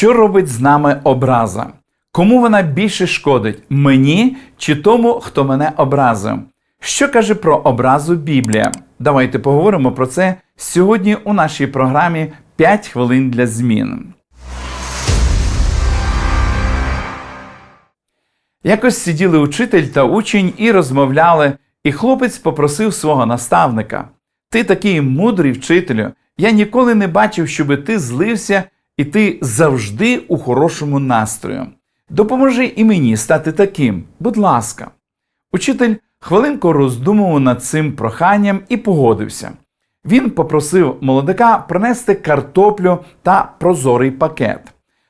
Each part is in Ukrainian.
Що робить з нами образа? Кому вона більше шкодить мені чи тому, хто мене образив? Що каже про образу Біблія? Давайте поговоримо про це сьогодні у нашій програмі «5 хвилин для змін. Якось сиділи учитель та учень і розмовляли, і хлопець попросив свого наставника: Ти такий мудрий вчителю, я ніколи не бачив, щоби ти злився, і ти завжди у хорошому настрою. Допоможи і мені стати таким, будь ласка. Учитель хвилинку роздумував над цим проханням і погодився. Він попросив молодика принести картоплю та прозорий пакет.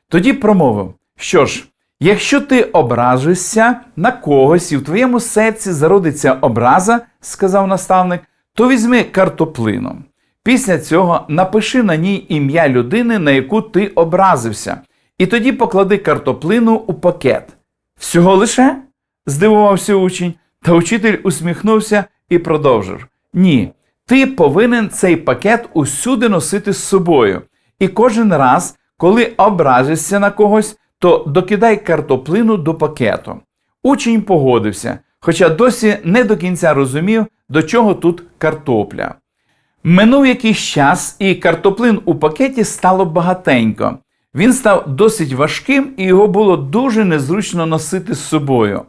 Тоді промовив: Що ж, якщо ти ображишся на когось і в твоєму серці зародиться образа, сказав наставник, то візьми картоплину. Після цього напиши на ній ім'я людини, на яку ти образився, і тоді поклади картоплину у пакет. Всього лише? здивувався учень, та учитель усміхнувся і продовжив: Ні, ти повинен цей пакет усюди носити з собою. І кожен раз, коли ображишся на когось, то докидай картоплину до пакету. Учень погодився, хоча досі не до кінця розумів, до чого тут картопля. Минув якийсь час, і картоплин у пакеті стало багатенько. Він став досить важким, і його було дуже незручно носити з собою.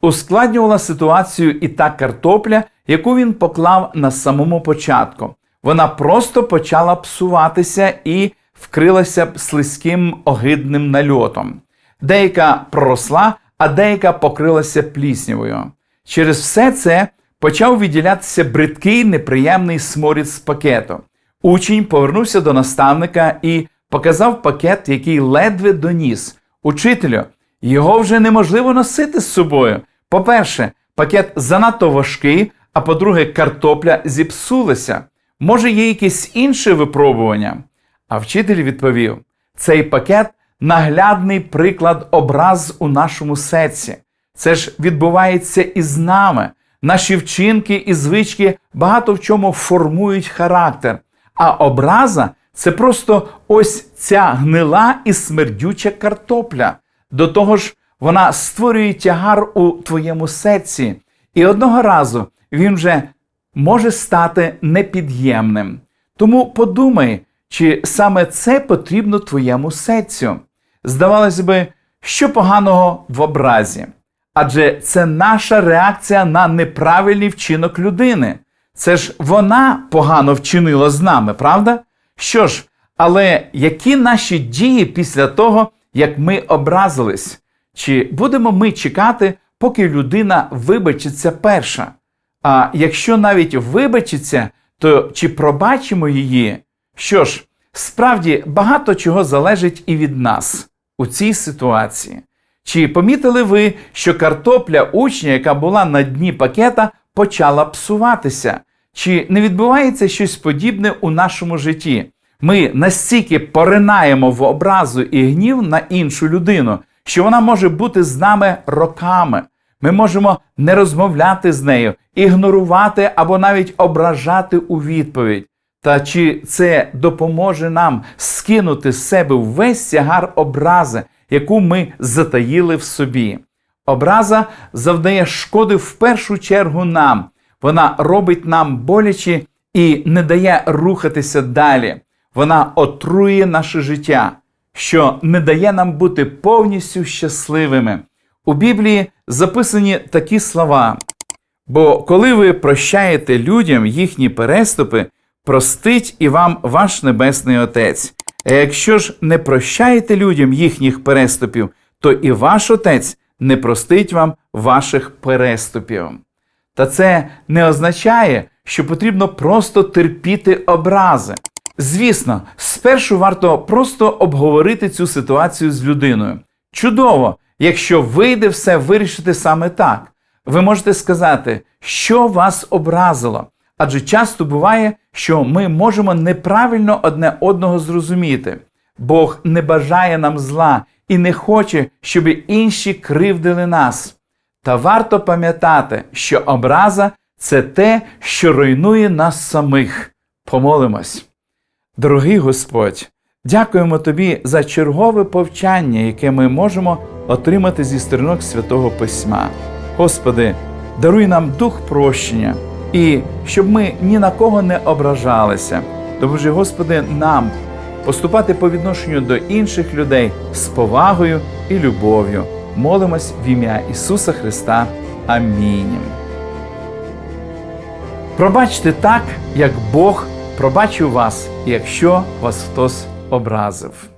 Ускладнювала ситуацію і та картопля, яку він поклав на самому початку. Вона просто почала псуватися і вкрилася слизьким огидним нальотом. Деяка проросла, а деяка покрилася пліснявою. Через все це почав відділятися бридкий неприємний сморід з пакету. Учень повернувся до наставника і показав пакет, який ледве доніс. Учителю, його вже неможливо носити з собою. По-перше, пакет занадто важкий, а по-друге, картопля зіпсулася. Може, є якесь інше випробування? А вчитель відповів: цей пакет наглядний приклад образ у нашому серці. Це ж відбувається і з нами. Наші вчинки і звички багато в чому формують характер. А образа це просто ось ця гнила і смердюча картопля. До того ж, вона створює тягар у твоєму серці, і одного разу він вже може стати непід'ємним. Тому подумай, чи саме це потрібно твоєму серцю. Здавалось би, що поганого в образі. Адже це наша реакція на неправильний вчинок людини. Це ж вона погано вчинила з нами, правда? Що ж, але які наші дії після того, як ми образились? Чи будемо ми чекати, поки людина вибачиться перша? А якщо навіть вибачиться, то чи пробачимо її? Що ж, справді багато чого залежить і від нас у цій ситуації. Чи помітили ви, що картопля учня, яка була на дні пакета, почала псуватися? Чи не відбувається щось подібне у нашому житті? Ми настільки поринаємо в образу і гнів на іншу людину, що вона може бути з нами роками. Ми можемо не розмовляти з нею, ігнорувати або навіть ображати у відповідь. Та чи це допоможе нам скинути з себе весь тягар образи, яку ми затаїли в собі? Образа завдає шкоди в першу чергу нам. Вона робить нам боляче і не дає рухатися далі. Вона отрує наше життя, що не дає нам бути повністю щасливими. У Біблії записані такі слова. Бо коли ви прощаєте людям їхні переступи, простить і вам ваш Небесний Отець. А якщо ж не прощаєте людям їхніх переступів, то і ваш Отець не простить вам ваших переступів. Та це не означає, що потрібно просто терпіти образи. Звісно, спершу варто просто обговорити цю ситуацію з людиною. Чудово, якщо вийде все вирішити саме так. Ви можете сказати, що вас образило. Адже часто буває, що ми можемо неправильно одне одного зрозуміти. Бог не бажає нам зла і не хоче, щоб інші кривдили нас. Та варто пам'ятати, що образа це те, що руйнує нас самих. Помолимось. Дорогий Господь, Дякуємо тобі за чергове повчання, яке ми можемо отримати зі сторінок Святого Письма. Господи, даруй нам дух прощення і щоб ми ні на кого не ображалися. Допоможи, Господи, нам поступати по відношенню до інших людей з повагою і любов'ю. Молимось в ім'я Ісуса Христа. Амінь. Пробачте так, як Бог пробачив вас, якщо вас хтось образив.